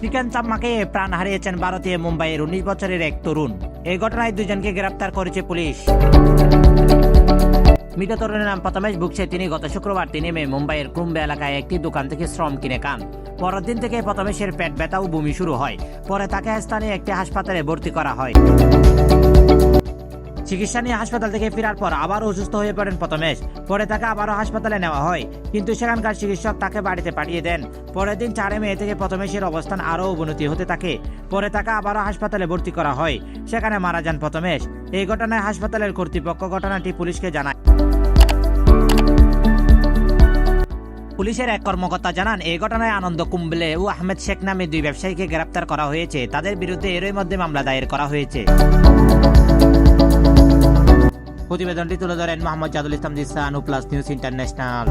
Chicken চাম্মাকে প্রাণ হারিয়েছেন ভারতীয় মুম্বাইয়ের উনিশ বছরের এক তরুণ। এই ঘটনায় দুজনকে গ্রেপ্তার করেছে পুলিশ। মৃত তরুণের নাম প্রথমেশ ভুগছে তিনি। গত শুক্রবার তিনি মে মুম্বাইয়ের কুম্বে এলাকায় একটি দোকান থেকে শ্রম কিনে খান। পরের দিন থেকে প্রথমেশের পেট ব্যথা ও বমি শুরু হয়। পরে তাকে স্থানীয় একটি হাসপাতালে ভর্তি করা হয়। চিকিৎসা নিয়ে হাসপাতাল থেকে ফেরার পর আবার অসুস্থ হয়ে পড়েন প্রথমেশ। পরে তাকে আবারও হাসপাতালে নেওয়া হয়। কিন্তু সেখানকার চিকিৎসক তাকে বাড়িতে পাঠিয়ে দেন। পরের দিন চারে মে থেকে প্রথমেশের অবস্থান আরও অবনতি হতে থাকে। পরে তাকে আবারও হাসপাতালে ভর্তি করা হয়। সেখানে মারা যান প্রথমেশ। এই ঘটনায় হাসপাতালের কর্তৃপক্ষ ঘটনাটি পুলিশকে জানায়। পুলিশের এক কর্মকর্তা জানান, এই ঘটনায় আনন্দ কুম্বলে ও আহমেদ শেখ নামে দুই ব্যবসায়ীকে গ্রেপ্তার করা হয়েছে। তাদের বিরুদ্ধে এরই মধ্যে মামলা দায়ের করা হয়েছে। প্রতিবেদনটি তুলে ধরেন মোহাম্মদ জাদুল ইসলাম জিসান ও প্লাস নিউজ ইন্টারন্যাশনাল।